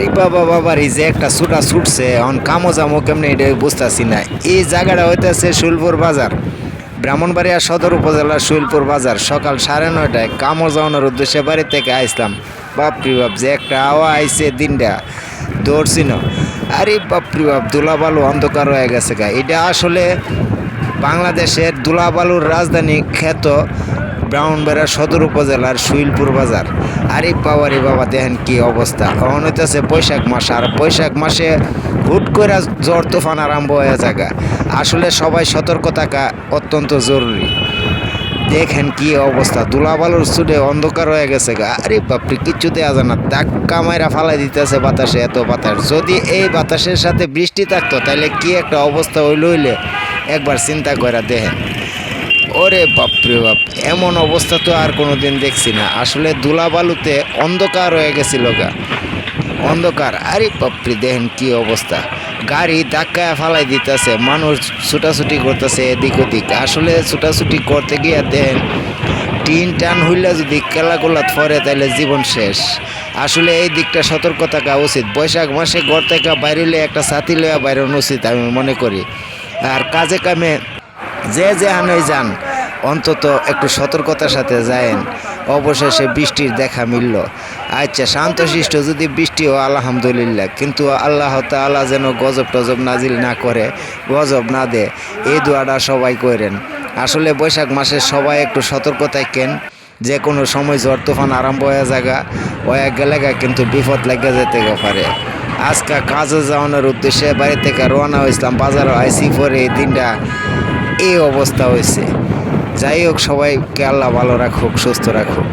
আরে বাবা বাবার এই যে একটা ছুটা ছুটছে, এখন কামো জামো কেমনি এটা বুঝতেছি না। এই জায়গাটা হইতেছে শুলপুর বাজার, ব্রাহ্মণবাড়িয়া সদর উপজেলার শুলপুর বাজার। সকাল সাড়ে নয়টায় কামো যাওয়ানোর উদ্দেশ্যে বাড়ি থেকে আইসলাম। বাপরি বাপ, যে একটা আওয়া আইছে দিনটা, দৌড়ছি না। আরে বাপরি বাপ দুলাবালু অন্ধকার হয়ে গেছে গা। এটা আসলে বাংলাদেশের দুলাবালুর রাজধানী খ্যাত ব্রাহ্মণবাড়িয়া সদর উপজেলার শুইলপুর বাজার। আরে বাবা রে বাবা, দেখেন কি অবস্থা। এখন হইতেছে বৈশাখ মাস, আর বৈশাখ মাসে হুট করে জ্বর, তুফান আরম্ভ হয়ে যাগা। আসলে সবাই সতর্ক থাকা অত্যন্ত জরুরি। দেখেন কি অবস্থা দুলাবালুর চুলে অন্ধকার হয়ে গেছে গা। আরে বাপরে, কিচ্ছু দেওয়া যায় না। ধাক্কা মাইরা ফালাই দিতেছে বাতাসে, এত বাতাস। যদি এই বাতাসের সাথে বৃষ্টি থাকতো তাহলে কি একটা অবস্থা হইল হইলে? একবার চিন্তা করে দেখেন। ওরে বাপরে বাপ, এমন অবস্থা তো আর কোনো দিন দেখছি না। আসলে দুলাবালুতে অন্ধকার হয়ে গেছিল গা। অন্ধকার, আরে বাপরে দেখেন কি অবস্থা। গাড়ি ধাক্কায় ফালাই দিতেছে, মানুষ ছুটাছুটি করতেছে এদিক ওদিক। আসলে ছুটাছুটি করতে গিয়ে দেখেন, টিন টান হইলে যদি কেলাগুলা ফরে তাহলে জীবন শেষ। আসলে এই দিকটা সতর্ক থাকা উচিত। বৈশাখ মাসে ঘর থেকে বাইরে একটা ছাতি লইয়া বাইরে উচিত আমি মনে করি। আর কাজে কামে যে যে আনই যান অন্তত একটু সতর্কতার সাথে যায়েন। অবশেষে বৃষ্টির দেখা মিলল। আচ্ছা শান্তশিষ্ট, যদি বৃষ্টিও আলহামদুলিল্লাহ। কিন্তু আল্লাহ তাআলা যেন গজব টজব নাজিল না করে, গজব না দে। এই দোয়াটা সবাই করেন। আসলে বৈশাখ মাসে সবাই একটু সতর্ক থাকেন। যে কোনো সময় ঝড় তুফান আরম্ভ হয়ে যাগা, হয়ে গেলেগা কিন্তু বিপদ লেগে যেতে পারে। আজকে কাজে যাওয়ানোর উদ্দেশ্যে বাড়ি থেকে রওনা হয়েছিলাম বাজারও আইসি পরে এই দিনটা, এই অবস্থা হয়েছে। যাই হোক সবাইকে আল্লাহ ভালো রাখুক সুস্থ রাখুক।